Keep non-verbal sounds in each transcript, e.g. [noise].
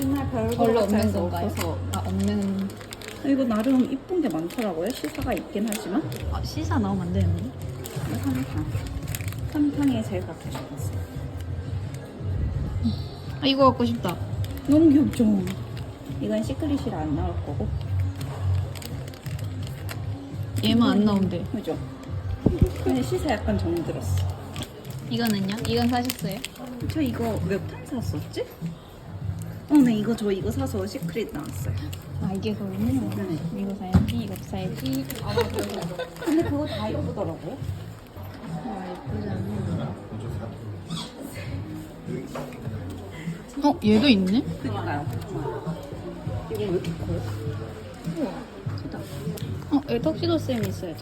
별거 별로 없는 같아서 건가요? 없어서. 아 없는 이거 나름 이쁜 게 많더라고요. 시사가 있긴 하지만. 아, 시사 나오면 안 되는데 삼탕. 삼탕이 제일 갖고 싶었어요. 아 이거 갖고 싶다 너무 귀엽죠? 이건 시크릿이라 안 나올 거고. 얘만 안 나온대 그죠? 근데 시사 약간 정들었어. 이거는요? 이건 사셨어요? 저 이거 몇 판 샀었지? 어, 네, 이거 저 이거 사서 시크릿 나왔어요. 아 이게 그거군요 네. 이거 사야지 이거 사야지 아 근데 그거 다 예쁘더라고요. 예쁘잖아 어 얘도 있네? 그니까요. 이거 왜 이렇게 커요? 우와 크다 어 여기 턱시도 쌤 있어요. 이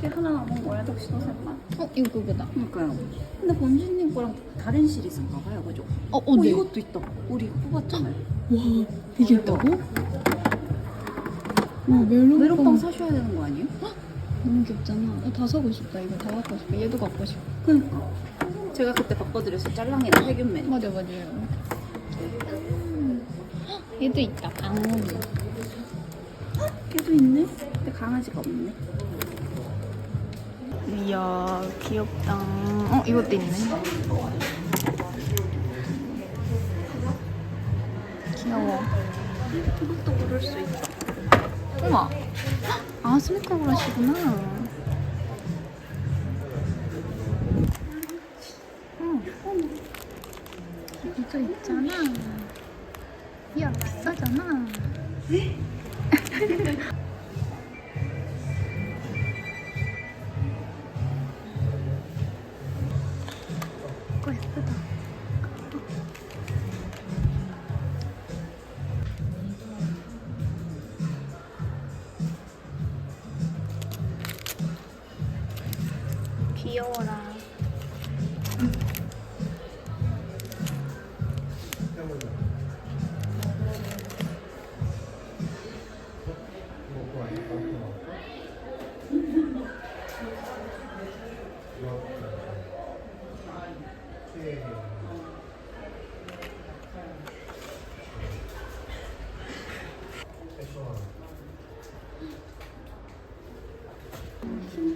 게 하나 남은 거야, 덕시도 색만. 어 이거 그거다 그니까요. 근데 범준님 거랑 다른 시리즈인가 봐요, 그죠? 어, 어, 어, 네. 이것도 있다. 우리 이거 뽑았잖아요. 와 이게 있다고? 와 멜론빵 메론빵 사셔야 되는 거 아니에요? 너무 귀엽잖아 어, 다 사고 싶다 이거 다 갖고 싶어 얘도 갖고 싶어 그니까. 제가 그때 바꿔드렸어요. 짤랑이랑 해균맨. 맞아 맞아요 헉, 얘도 있다 아 걔도 있네? 근데 강아지가 없네. 이야 귀엽다. 어 이것도 있네. 귀여워. 이것도 고를 수 있다. 우와. 아 스니커 브러쉬구나 이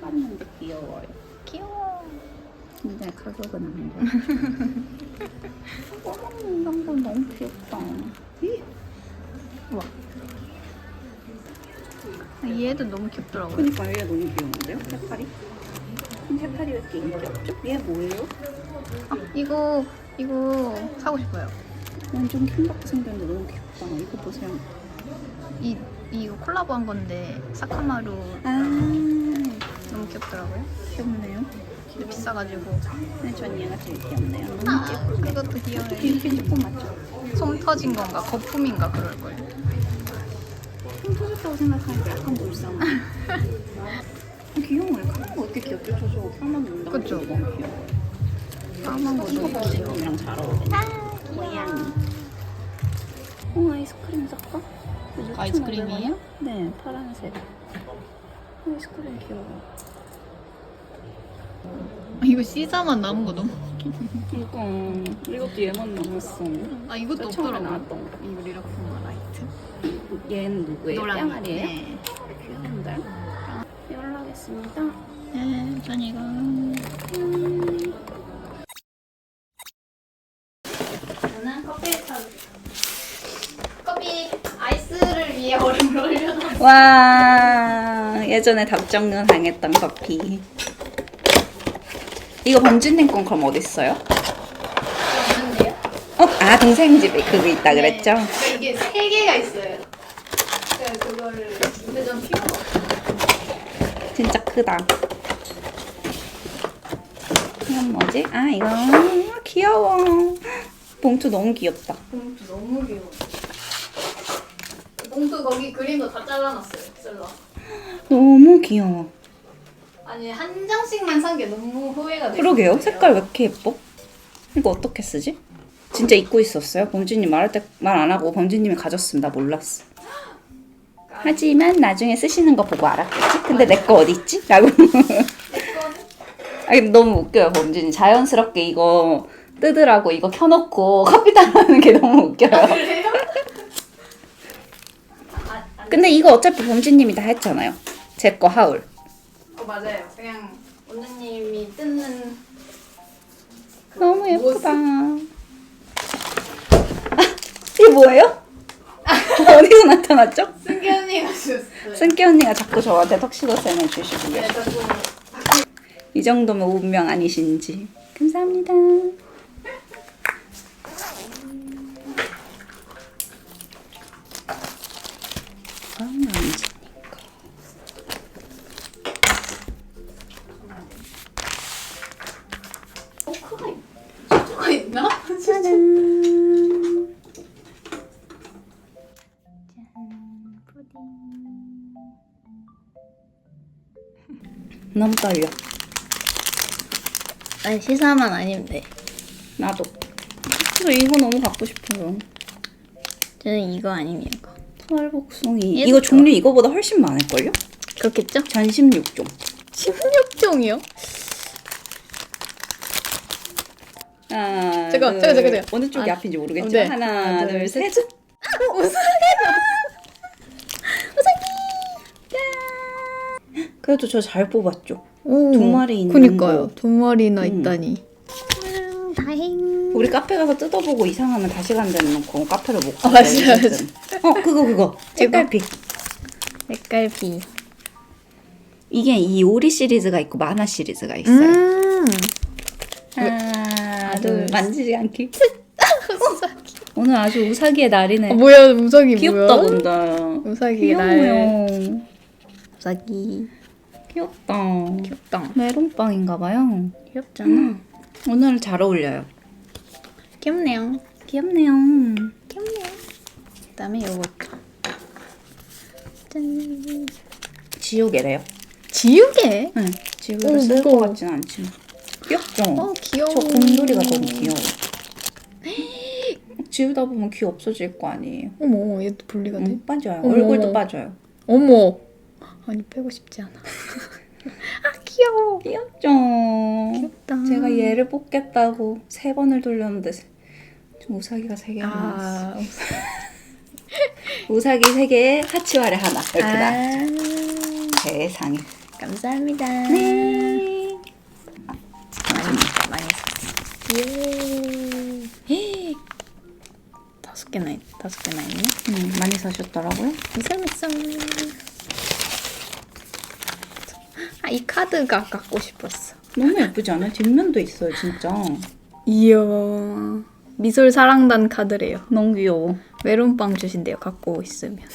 받는데 귀여워요. 귀여워 근데 가격은 안 돼. 꼬먹는 방법 너무 귀엽다. 아, 얘도 너무 귀엽더라고요 그니까 얘 너무 귀여운데요? 색깔이? 음, 색깔이 왜 이렇게 인기 없죠? 얘 뭐예요? 아, 이거 이거 사고 싶어요. 완전 킹받게 생겼는데 너무 귀엽다. 이거 보세요. 이 이거 콜라보 한 건데 사카마루 아, 너무 귀엽더라고요. 귀엽네요. 근데 비싸가지고. 근데 전 얘가 제일 귀엽네요. 너무 아, 귀엽고. 그것도 귀여워요. 조금 맞죠? 솜 터진 건가 거품인가 그럴 거예요. 좀 터졌다고 생각하니까 약간 불쌍해. [laughs] 귀여워요. 카마가 왜 이렇게 귀엽죠? 저 저거 까만 눈다. 그쵸? 까만 거 너무 귀여워. 잘 어울리네. 고양이. 어, 아이스크림? 이거 아이스크림이에요? 6,500원? 네, 파란색. 아이스크림 귀여워. 아, 이거 시자만 남은 거 너무. 그러니까 이것도 얘만 남았어. 아 이것도 처음에 없더라고. 나왔던 거. 이거 리라쿠마 라이트. 얘는 누구예요? 노란 뿅아리예요? 네. 귀여운데? 연락하겠습니다. 네, 전 이거. 저는 커피를 타. 커피 아이스를 위해 얼음을 올려놔. 와 예전에 답정문 당했던 커피. 이거 건 그럼 어디 있어요? 없는데요? 어, 아 동생 집에 그거 있다 그랬죠? 네, 그러니까 이게 세 개가 있어요. 그러니까 그거를 근데 전 필요가 없어. 진짜 크다. 이건 뭐지? 아 이거 음, 귀여워. 봉투 너무 귀엽다. 봉투 너무 귀여워. 봉투 거기 그림도 다 잘라놨어요. 셀러. 너무 귀여워. 아니 한 장씩만 산 게 너무 후회가 돼. 그러게요. 색깔 왜 이렇게 예뻐? 이거 어떻게 쓰지? 진짜 잊고 있었어요. 범준님 말할 때 말 안 하고 범준님이 가졌으면 나 몰랐어. 하지만 나중에 쓰시는 거 보고 알았겠지? 근데 내 거 어디 있지? 라고. [laughs] 아니 너무 웃겨요 범준이 자연스럽게 이거 뜨더라고 이거 켜놓고 커피 따라하는 게 너무 웃겨요. 그래요? 아, [laughs] 아, 근데 이거 어차피 범진님이 다 했잖아요. 제 거 하울. 어, 맞아요. 그냥 원장님이 뜯는 너무 예쁘다. 아, 이게 뭐예요? [laughs] 어디서 나타났죠? 승기 언니가 주셨어요. 승기 언니가 자꾸 저한테 턱시도 쌤을 주시고요. 네, 자꾸 이 정도면 운명 아니신지. 감사합니다. 너무 떨려. 아니 시사만 아니면 돼. 나도. 저 이거 너무 갖고 싶어요. 저는 이거 아니면 이거. 털복숭이. 이거. 종류 이거보다 훨씬 많을걸요? 그렇겠죠? 전 16종. 16종이요? 하나, 잠깐, 둘, 잠깐, 잠깐, 잠깐. 어느 쪽이 아, 앞인지 모르겠지만 네. 하나, 하나, 둘, 둘, 셋. 그래도 저 잘 뽑았죠. 오, 두 마리 있는 그니까요. 거. 두 마리나 음. 있다니. 다행. 우리 카페 가서 뜯어보고 이상하면 다시 간다는 놓고 카페를 못 가요. 아, 맞아요, 어쨌든. 어 그거 그거 [laughs] 색깔피. 색깔비. 이게 이 오리 시리즈가 있고 만화 시리즈가 있어요. 음. 하나 둘, 둘 만지지 않기. 오늘 아주 우사기의 날이네. 아, 뭐야 우석이 귀엽다 뭐야? 근데. 우석이 날. 귀여워요. 우석이. 귀엽다. 귀엽다. 메론빵인가 봐요. 귀엽잖아. 오늘 잘 어울려요. 귀엽네요. 귀엽네요. 귀엽네요. 그다음에 요것도. 짠. 지우개래요. 지우개. 응. 지우개를 어, 쓸것 무거워. 같진 않지만. 귀엽죠? 어 귀여워. 저 곰돌이가 너무 귀여워. 지우다 보면 귀 없어질 거 아니에요. 어머 얘도 분리가 돼. 응, 빠져요. 어머, 얼굴도 어머. 빠져요. 어머. 아니 빼고 싶지 않아. [laughs] 아 귀여워. 귀엽죠? 귀엽다. 제가 얘를 뽑겠다고 세 번을 돌렸는데 좀 우사기가 세 나왔어. 아. 우사기 세 개에 하치와레 하나 이렇게 나. 아. 세상에. 감사합니다. 네. 많이 많이 샀어. 예. 다섯 개나 있, 다섯 개나 있네. 음, 많이 사셨더라고요. 아, 이 카드가 갖고 싶었어. 너무 예쁘지 않아요? 뒷면도 있어요, 진짜. 이야. 미술 사랑단 카드래요. 너무 귀여워. 메론빵 주신대요. 갖고 있으면. [laughs]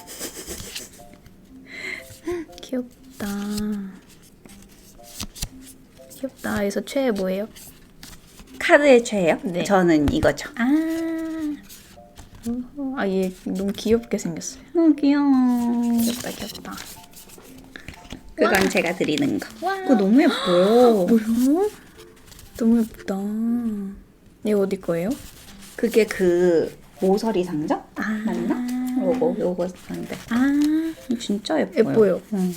귀엽다. 귀엽다. 여기서 최애 뭐예요? 카드의 최예요? 네. 저는 이거죠. 아. 아, 얘 너무 귀엽게 생겼어요. 너무 귀여워. 귀엽다, 귀엽다. 그건 제가 드리는 거. 와. 그거 너무 예뻐요. 뭐야? 너무 예쁘다. 이거 어디 거예요? 그게 그 모서리 상자? 아. 맞나? 요거 요거 상자. 아, 진짜 예뻐요. 예뻐요. 응.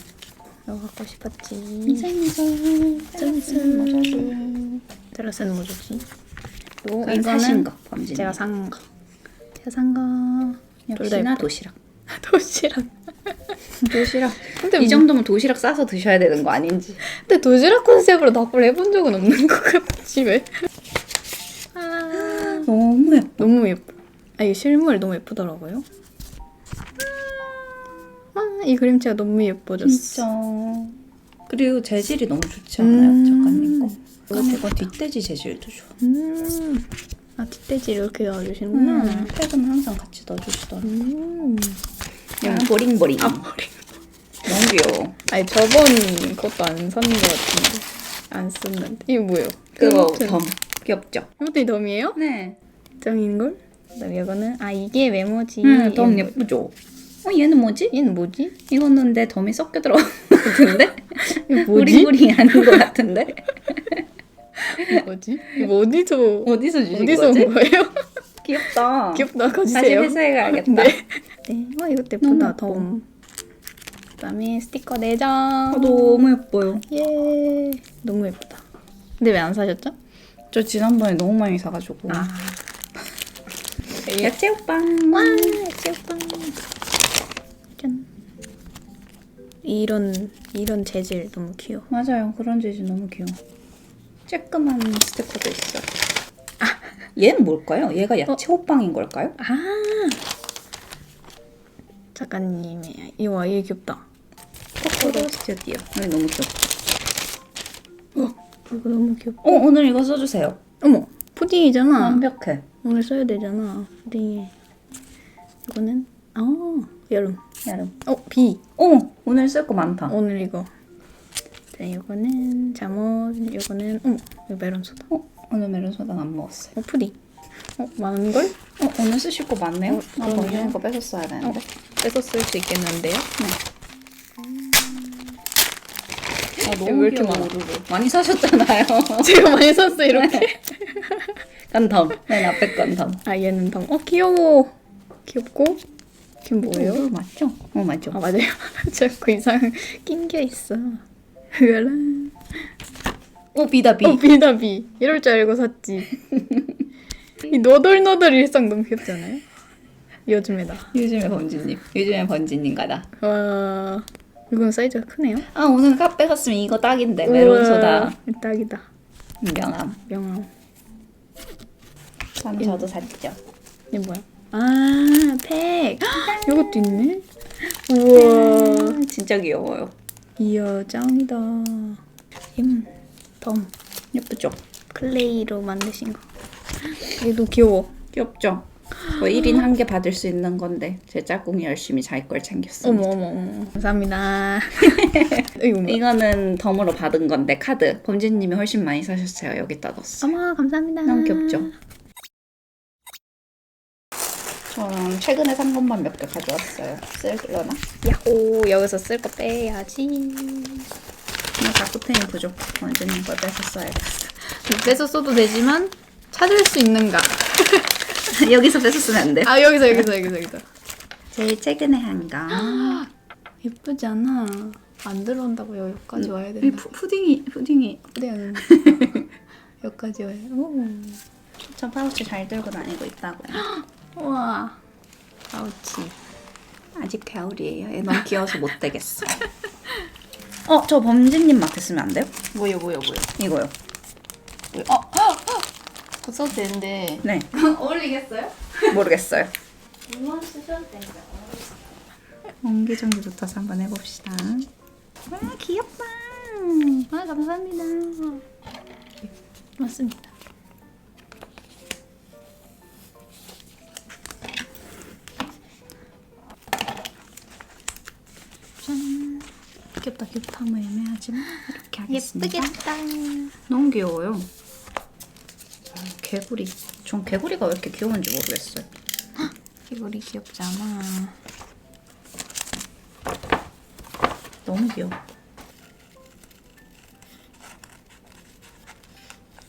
이거 갖고 싶었지. 미세미세. 짠짠. 테라스는 뭐지? 요 이건 사신 거, 범진. 제가 산 거. 제가 산 거. 역시나. 도시락. [laughs] 도시락. 도시락. 근데 이 정도면 도시락 싸서 드셔야 되는 거 아닌지. 근데 도시락 컨셉으로 납부를 해본 적은 없는 것 같지 왜? 아, 너무 예뻐. 너무 예뻐. 아, 이 실물 너무 예쁘더라고요. 아, 이 그림체가 너무 예뻐졌어. 진짜. 그리고 재질이 너무 좋지 않아요, 음. 작가님 거. 이거 뒷돼지 재질도 좋아. 음. 아, 뒷돼지 이렇게 넣어주시는구나. 음. 팩은 항상 같이 넣어주시더라고. 음. 음, 보링보링. 아, 머리. 너무 귀여워. 아니, 저번 것도 안 샀는 것 같은데. 안 썼는데. 이거 뭐예요? 그거 이것도- 덤. 귀엽죠? 이것도 덤이에요? 네. 짱인걸? 그다음에 이거는, 아, 이게 메모지. 음, 덤 얘는 예쁘죠? 어, 얘는 뭐지? 뭐- 얘는 뭐지? 이거는 내 덤이 섞여 들어간 것 같은데? [laughs] 이거 뭐지? 보링보링 아닌 것 같은데? 이거 뭐지? 이거 어디서, 어디서 주신 어디서 거지? 온 거예요? 귀엽다. 귀엽다. 다시 가주세요. 회사에 가야겠다. 네. 네. 어, 이것도 예쁘다. 덤. 그다음에 스티커 4장. 아, 너무 예뻐요. 예. 너무 예쁘다. 근데 왜 안 사셨죠? 저 지난번에 너무 많이 사가지고. 아. [laughs] 야채 호빵. 와, 귀엽다. 짠. 이런 이런 재질 너무 귀여워. 맞아요. 그런 재질 너무 귀여워. 쬐끄만 스티커도 있어. 아, 얘는 뭘까요? 얘가 야채 호빵인 걸까요? 아. 작가님의 이와 얘 귀엽다. 코코로 스튜디오. 여기 너무 귀엽다. 이거 너무 귀엽다. 어, 오늘 이거 써주세요. 어머, 푸딩이잖아. 완벽해. 오늘 써야 되잖아. 푸딩에. 이거는 아 여름. 여름. 어 비. 어머, 오늘 쓸 거 많다. 오늘 이거. 자 이거는 잠옷. 이거는 어머 이거 메론 소다. 어, 오늘 메론 소다 안 먹었어요. 어 푸딩. 어 많은 걸? 어, 오늘 쓰실 거 많네요. 어, 아. 범준이 거 뺏어 써야 되는데. 뺏어 쓸수 있겠는데요? 아, 왜 이렇게 많아? 많이 사셨잖아요. [laughs] 제가 많이 샀어 이렇게. 간담. 맨 앞에 간담. 아 얘는 당. 어 귀여워. 귀엽고. 걔 뭐예요? 이거 맞죠? 어, 맞죠. 아 맞아요. [laughs] 자꾸 이상 낀 게 있어. 으란. 어, 비다 비. 어 비다 비. 이럴 줄 알고 샀지. [laughs] 이 너덜너덜 일상 너무 귀엽잖아요. 요즘에다. 요즘에 번지님. 요즘에 번지님 가다. 와 이건 사이즈가 크네요. 아, 오늘 카 뺏었으면 이거 딱인데. 메론 소다. 우와, 딱이다. 명함. 명함. 참 저도 샀죠. 이게 뭐야? 아 팩. 이것도 있네. 우와. 아, 진짜 귀여워요. 이야 짱이다. 힘. 덤. 예쁘죠? 클레이로 만드신 거. 얘도 귀여워. 귀엽죠? 뭐 1인 한 개 받을 수 있는 건데 제 짝꿍이 열심히 자기 걸 챙겼습니다. 어머 어머 어머. 감사합니다. [laughs] 이거 뭐야? 이거는 덤으로 받은 건데 카드. 범진님이 훨씬 많이 사셨어요. 여기다 넣었어. 어머 감사합니다. 너무 귀엽죠? 저는 최근에 산 것만 몇 개 가져왔어요. 쓸려나? 야호 여기서 쓸 거 빼야지. 근데 자꾸템이 부족. 범진님 걸 뺏어 써야겠어. 뺏어 써도 되지만 찾을 수 있는가? [laughs] [laughs] 여기서 뺏어 쓰면 안 돼. 아 여기서 여기서 여기서 여기서. 제일 최근에 한 거. [gasps] 예쁘지 않아? 안 들어온다고 여기까지 와야 이 된다. 푸, 푸딩이 푸딩이 네. [laughs] 여기까지 와야. 오. 저 파우치 잘 들고 다니고 있다고요. [gasps] 우와. 파우치. 아직 겨울이에요. 얘 너무 귀여워서 못 되겠어. [laughs] 어, 저 범진님 쓰면 안 돼요? 뭐요 뭐요 뭐요. 이거요. 어. 그거 써도 되는데. 네, [laughs] 어울리겠어요? 모르겠어요. 이만 쓰셔도 되죠. 옹기종기부터 한번 해봅시다. 와, 귀엽다. 아 감사합니다. 맞습니다. 짠. 귀엽다 귀엽다. 너무 애매하지만 이렇게 하겠습니다. 예쁘겠다. 너무 귀여워요. 아, 개구리. 전 개구리가 왜 이렇게 귀여운지 모르겠어요. 귀엽지 않아. 너무 귀여워.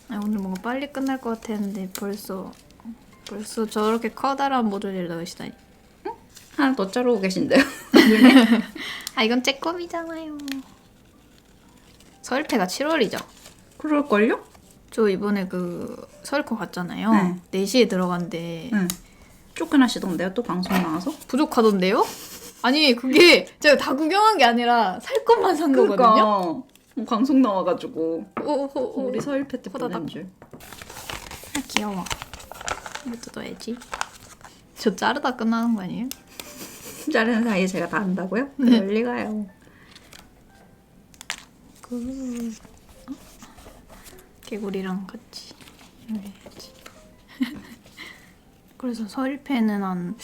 아, 오늘 뭔가 빨리 끝날 것 같았는데 벌써 벌써 저렇게 커다란 모듈을 넣으시다니. 하나 더 자르고 계신데요? [laughs] 아 이건 쬐꼼이잖아요. 설태가 7월이죠. 그럴걸요? 저 이번에 그 설코 갔잖아요. 네. 4시에 들어갔는데 응. 쫓겨나시던데요? 또 방송 나와서? 부족하던데요? 아니 그게 제가 다 구경한 게 아니라 살 것만 산 거거든요. 그러니까 뭐 방송 나와가지고 오호호. 우리 서울 패트 호다닥. 보낸 줄. 아 귀여워. 이것도 넣어야지. 저 자르다 끝나는 거 아니에요? 자르는 사이에 제가 다 한다고요? 네. 그럴 리가요. 그 어? 개구리랑 같이 요리해야지. [laughs] 그래서 서일패는 한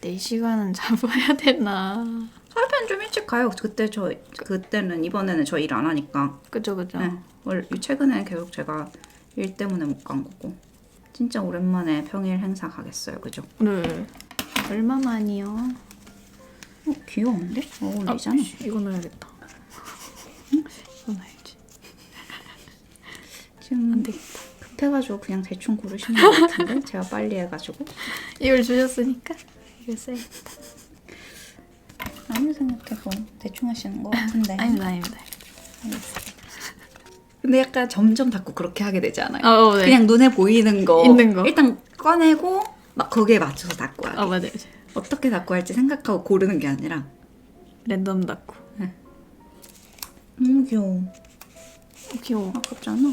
4시간은 [laughs] 잡아야 되나. 서울팬 좀 일찍 가요. 그때 저 그때는 이번에는 저 일 안 하니까. 그죠 그죠. 네. 월 최근에 계속 제가 일 때문에 못 간 거고. 진짜 오랜만에 평일 행사 가겠어요. 그죠? 네. 얼마만이요? 어, 귀여운데? 어울리잖아. 이거 넣어야겠다. 이거 넣어야지. 지금 안 되겠다. 급해가지고 그냥 대충 고르시는 것 같은데 [laughs] 제가 빨리 해가지고 이걸 주셨으니까 이거 써야겠다. 아무 생각해서 대충 하시는 것 같은데. [laughs] 아닙니다 아닙니다. 근데 약간 점점 자꾸 그렇게 하게 되지 않아요? 어, 네. 그냥 눈에 보이는 거 있는 거. 일단 꺼내고 막 거기에 맞춰서 닦고 하기. 어 맞아요. 어떻게 닦고 할지 생각하고 고르는 게 아니라 랜덤 닫고. 너무 귀여워. 귀여워. 아깝지 않아?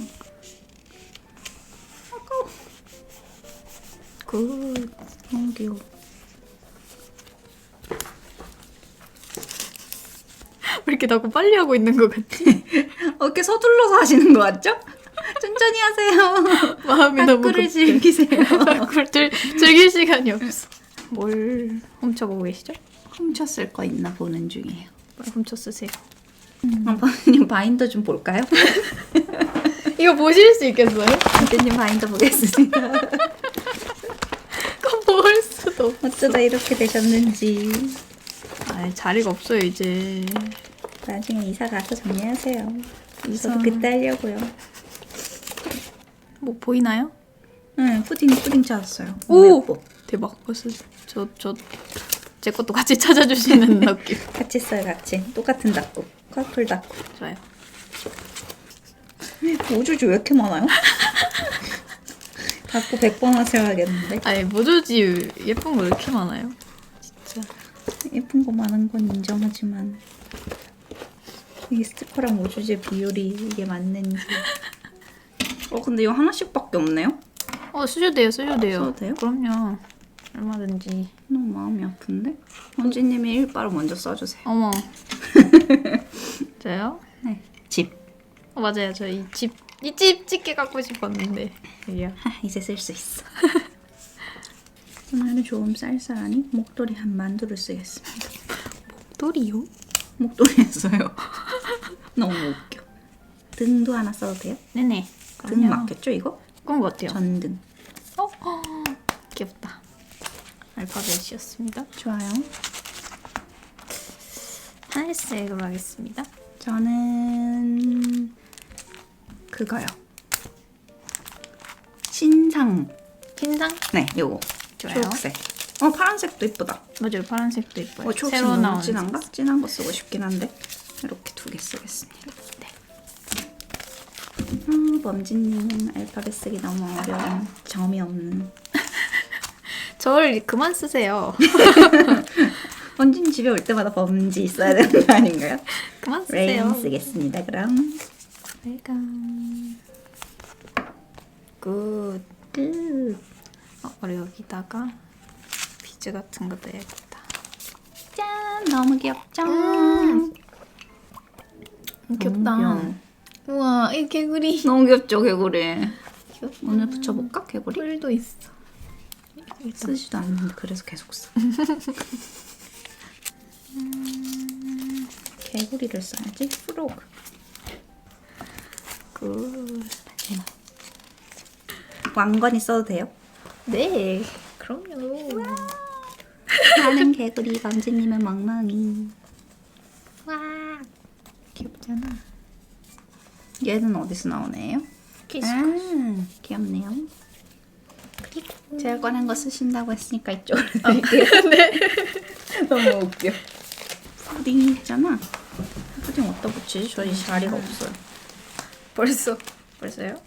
굿. 너무 귀여워. [laughs] 왜 이렇게 자꾸 빨리 하고 있는 것 같지? [laughs] 어깨 서둘러서 하시는 거 같죠? [laughs] 천천히 하세요. 마음이 너무 탁구를. 즐기세요. 탁구를 즐, 즐길 시간이 없어. 뭘 훔쳐보고 계시죠? 훔쳤을 거 있나 보는 중이에요. 뭘 훔쳐 쓰세요. 아빠님 바인더 좀 볼까요? 이거 보실 수 있겠어요? 아빠님 바인더 보겠습니다. 없- 어쩌다 이렇게 되셨는지. 아 자리가 없어요 이제. 나중에 이사 가서 정리하세요. 이사. 저도 그때 하려고요. 뭐 보이나요? 응, 푸딩 푸딩 찾았어요. 오! 예뻐. 대박. 벌써 저저 제 것도 같이 찾아주시는 [laughs] 느낌. 같이 써요, 같이. 똑같은 닭고. 커플 닭고. 좋아요. 모주지 왜 이렇게 많아요? 닭고 100번 하셔야겠는데. 아니 모조지 예쁜 거왜 이렇게 많아요? 진짜. 예쁜 거 많은 건 인정하지만 이 스티커랑 모주지의 비율이 이게 맞는지. [laughs] 어, 근데 이거 하나씩밖에 없네요? 어 쓰셔도 돼요, 쓰셔도 돼요. 써도 돼요? 그럼요. 얼마든지. 너무 마음이 아픈데? 원지님이 일바로 먼저 써주세요. 어머. [laughs] 저요? 네. 집. 어, 맞아요. 저이 집, 이집 찍게 갖고 싶었는데. 하, 이제 쓸 수 있어. 오늘은 조금 쌀쌀하니 목도리 한 만두를 쓰겠습니다. 또리요? 목도리 했어요. 너무 웃겨. 등도 하나 써도 돼요? 네네. 등 맞겠죠 이거? 그런 것 같아요. 전등. 어? 어, 귀엽다. 알파벳이었습니다. 좋아요. 하늘색으로 하겠습니다. 저는 그거요. 신상. 흰상? 네, 요거. 좋아요. 초록색. 어, 파란색도 이쁘다. 맞아요. 파란색도 예뻐요. 어, 초록색 새로 너무 나온 진한가? 진한 거 쓰고 싶긴 한데 이렇게 두 개 쓰겠습니다. 네. 아, 범진님 알파벳 쓰기 너무 어려운 [laughs] 점이 없는. [laughs] 저를 그만 쓰세요. [laughs] 범진 집에 올 때마다 범지 있어야 되는 거 아닌가요? 그만 쓰세요. 레인 쓰겠습니다. 그럼 빨간. 굿. 끝. 어, 그리고 여기다가 비즈 같은 거 넣어야겠다. 짠, 너무 귀엽죠? 음. 너무 귀여워. 우와, 이 개구리. [laughs] 너무 귀엽죠, 개구리. 귀엽다. 오늘 붙여볼까, 개구리? 뿔도 있어. 쓰지도 않는데 그래서 계속 써. [laughs] 개구리를 써야지. 프로그. 굿. 왕건이 써도 돼요? 네, 그럼요. 나는 개구리, 범진님은 멍멍이. 와, 귀엽잖아. 얘는 어디서 나오네요? 아, 귀엽네요. 그리고 제가 꺼낸 거 쓰신다고 했으니까 이쪽으로 드릴게요. 네. [laughs] 너무 웃겨. 푸딩 있잖아. 푸딩 어디다 붙이지? 저희 자리가 없어요. 벌써 벌써요?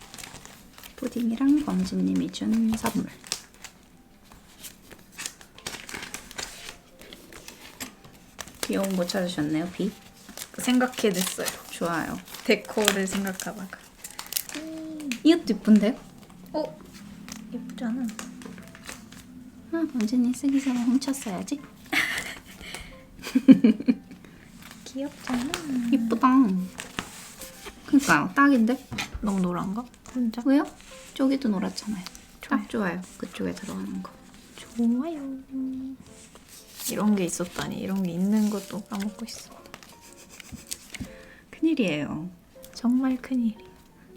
푸딩이랑 범진님이 준 선물. 귀여운 거 찾으셨네요, 비. 생각해냈어요. 좋아요. 데코를 생각하다가. 이것도 이쁜데요? 어, 예쁘잖아. 아, 범진님 쓰기 전에 훔쳤어야지. [laughs] 귀엽잖아. 이쁘다. 그니까요, 딱인데? 너무 노란가? 혼자? 왜요? 저기도 노랗잖아요. 좋아요. 딱 좋아요. 그쪽에 들어가는 거. 좋아요. 이런 게 있었다니. 이런 게 있는 것도 까먹고 있어. 큰일이에요. 정말 큰일이.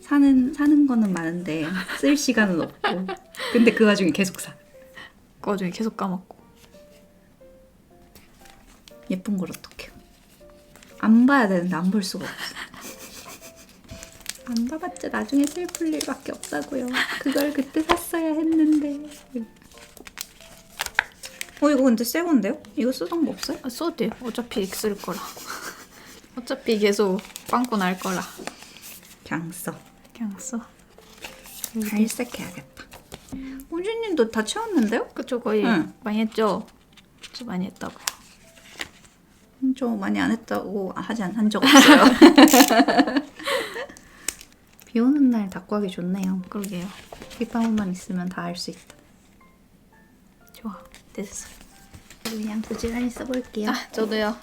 사는 사는 거는 많은데 쓸 시간은 없고. 근데 그 와중에 계속 사. 그 와중에 계속 까먹고. 예쁜 걸 어떡해요? 안 봐야 되는데 안 볼 수가 없어. 안 봐봤자 나중에 슬플 일밖에 없다고요. 그걸 그때 샀어야 했는데. 어 이거 근데 새 건데요? 이거 쓰던 거 없어요? 아, 써도 돼요. 어차피 쓸 거라. [laughs] 어차피 계속 빵꾸 날 거라. 그냥 써. 그냥 써. 갈색해야겠다. 공주님도 다 채웠는데요? 그쵸 거의 응. 많이 했죠. 좀 많이 했다고요. 좀 많이 안 했다고 하지 한적 없어요. [laughs] 비 오는 날 닦고 하기 좋네요. 그러게요. 빗방울만 있으면 다할수 있다. 좋아. 됐어. 그냥 부지런히 써볼게요. 아 저도요.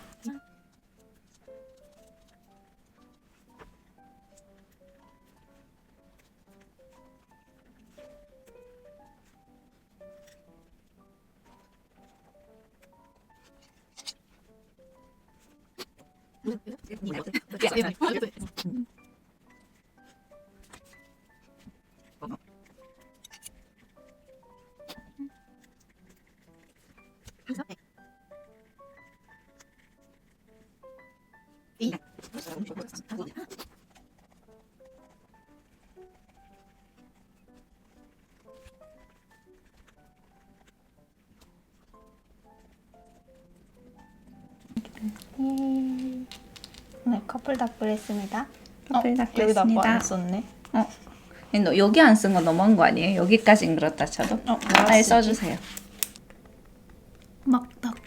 오늘 커플 닥불 했습니다. 커플 닥불 했습니다. 안 썼네. 어, 너 여기 안 쓴 건 너무한 거 아니에요? 여기까지는 그렇다 쳐도. 어, 빨리 써주세요. 막 닦고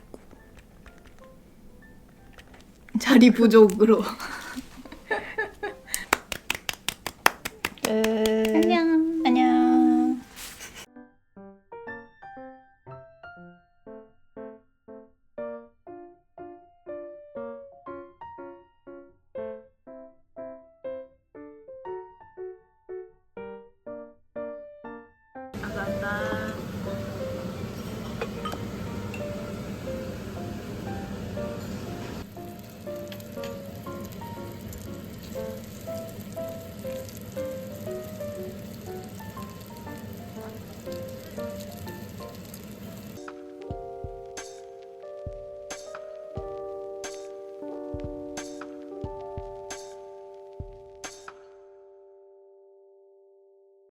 자리 부족으로. 나간다.